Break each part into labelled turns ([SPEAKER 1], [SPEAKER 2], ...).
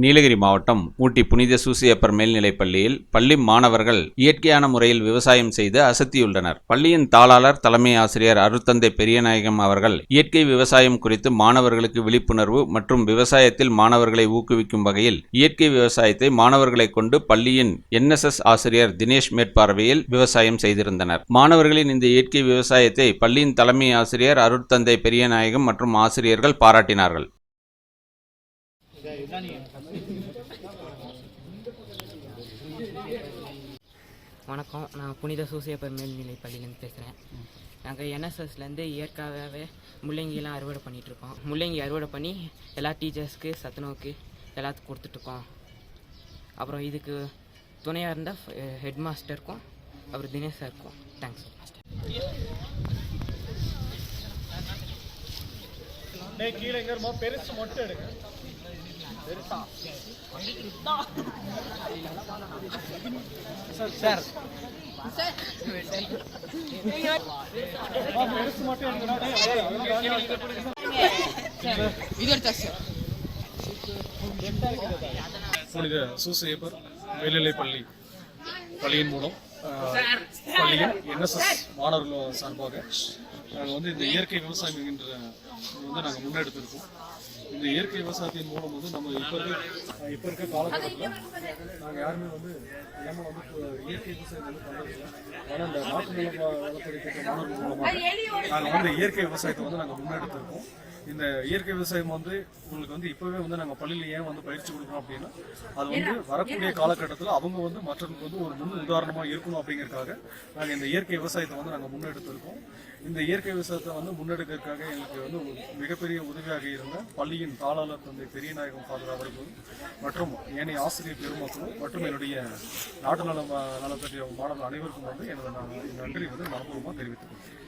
[SPEAKER 1] நீலகிரி மாவட்டம் ஊட்டி புனித சூசியப்பர் மேல்நிலைப் பள்ளியில் பள்ளி மாணவர்கள் இயற்கையான முறையில் விவசாயம் செய்து அசத்தியுள்ளனர். பள்ளியின் தாளாளர் தலைமை ஆசிரியர் அருத்தந்தை பெரியநாயகம் அவர்கள் இயற்கை விவசாயம் குறித்து மாணவர்களுக்கு விழிப்புணர்வு மற்றும் விவசாயத்தில் மாணவர்களை ஊக்குவிக்கும் வகையில் இயற்கை விவசாயத்தை மாணவர்களை கொண்டு பள்ளியின் என்எஸ்எஸ் ஆசிரியர் தினேஷ் மேற்பார்வையில் விவசாயம் செய்திருந்தனர். மாணவர்களின் இந்த இயற்கை விவசாயத்தை பள்ளியின் தலைமை ஆசிரியர் அருட்தந்தை பெரியநாயகம் மற்றும் ஆசிரியர்கள் பாராட்டினார்கள்.
[SPEAKER 2] வணக்கம். நான் புனித சூசியப்பர் மேல்நிலை பள்ளியிலேருந்து பேசுகிறேன் நாங்கள் என்எஸ்எஸ்லேருந்து இயற்கையாகவே முள்ளங்கிலாம் அறுவடை பண்ணிகிட்ருக்கோம் முள்ளங்கி அறுவடை பண்ணி எல்லா டீச்சர்ஸ்க்கு சத்துணவுக்கு எல்லாத்துக்கும் கொடுத்துட்ருக்கோம் அப்புறம் இதுக்கு துணையாக இருந்தால் ஹெட் மாஸ்டருக்கும் அப்புறம் தினேஷ் சாருக்கும். தேங்க்ஸ் மாஸ்டர்
[SPEAKER 3] புனித சூசையப்பர் மேல்நிலைப் பள்ளி பள்ளியின் மூலம் ஆஹ், பள்ளியின் என்எஸ்எஸ் மாணவர்கள் சார்பாக நாங்கள் வந்து இந்த இயற்கை விவசாயம் என்கின்ற வந்து நாங்கள் முன்னெடுத்திருக்கோம். இந்த இயற்கை விவசாயத்தின் மூலம் வந்து நம்ம இப்போ இருக்க இப்போ இருக்க காலகட்டத்தில் நாங்கள் யாருமே வந்து நம்ம வந்து இயற்கை விவசாயம் வந்து பண்ணுறதில்ல ஆனால் இந்த நாட்டு நில வளர்த்துக்கிட்ட மாணவர்கள் மூலமாக நாங்கள் வந்து இயற்கை விவசாயத்தை வந்து நாங்கள் முன்னெடுத்திருக்கோம். இந்த இயற்கை விவசாயம் வந்து உங்களுக்கு வந்து இப்போவே வந்து நாங்கள் பள்ளியில் ஏன் வந்து பயிற்சி கொடுக்குறோம் அப்படின்னா அது வந்து வரக்கூடிய காலகட்டத்தில் அவங்க வந்து மற்றவங்களுக்கு வந்து ஒரு முன் உதாரணமாக இருக்கணும் அப்படிங்கிறதுக்காக நாங்கள் இந்த இயற்கை விவசாயத்தை வந்து நாங்கள் முன்னெடுத்திருக்கோம். இந்த இயற்கை விவசாயத்தை வந்து முன்னெடுக்கிறதுக்காக எங்களுக்கு வந்து மிகப்பெரிய உதவியாக இருந்த பள்ளியின் தாளாளர் தந்தை பெரியநாயகம் ஃபாதர் அவர்களும் மற்றும் ஏனைய ஆசிரியர் பெருமக்களும் மற்றும் என்னுடைய நாட்டு நல நலப்பற்றிய மாணவர்கள் அனைவருக்கும் வந்து எனது நான் நன்றி வந்து மனப்பூர்வமாக தெரிவித்துக் கொள்கிறேன்.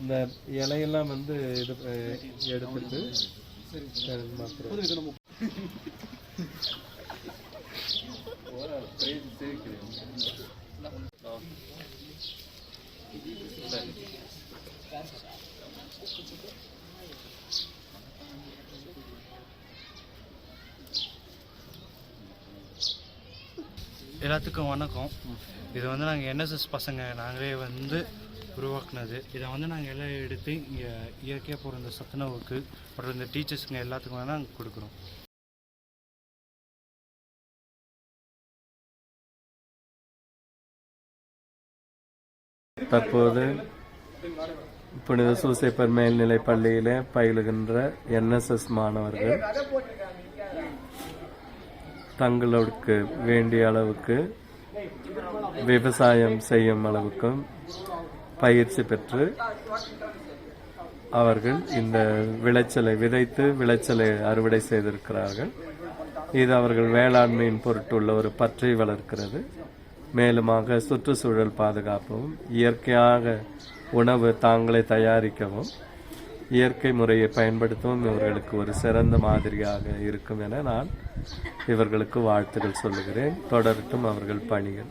[SPEAKER 4] இந்த இலையெல்லாம் வந்து இது எடுத்துட்டு
[SPEAKER 5] எல்லாத்துக்கும் வணக்கம். இது வந்து நாங்கள் என்எஸ்எஸ் பசங்க. நாங்களே வந்து உருவாக்குனது. இதை வந்து நாங்கள் எல்லாம் எடுத்து இங்கே இயற்கையாக போகிற இந்த சத்துணவுக்கு அப்புறம் இந்த டீச்சர்ஸுங்க எல்லாத்துக்குமே நாங்கள் கொடுக்குறோம்.
[SPEAKER 4] தற்போது புனித சூசைப்பர் மேல்நிலை பள்ளியில் பயிலுகின்ற என்எஸ்எஸ் மாணவர்கள் தங்களுக்கு வேண்டிய அளவுக்கு விவசாயம் செய்யும் அளவுக்கும் பயிற்சி பெற்று அவர்கள் இந்த விளைச்சலை விதைத்து விளைச்சலை அறுவடை செய்திருக்கிறார்கள். இது அவர்கள் வேளாண்மையின் பொருட்டுள்ள ஒரு பற்றை வளர்க்கிறது. மேலுமாக சுற்றுச்சூழல் பாதுகாப்பும் இயற்கையாக உணவு தாங்களே தயாரிக்கவும் இயற்கை முறையை பயன்படுத்தவும் இவர்களுக்கு ஒரு சிறந்த மாதிரியாக இருக்கும் என நான் இவர்களுக்கு வாழ்த்துக்கள் சொல்லுகிறேன். தொடரட்டும் அவர்கள் பணிகள்.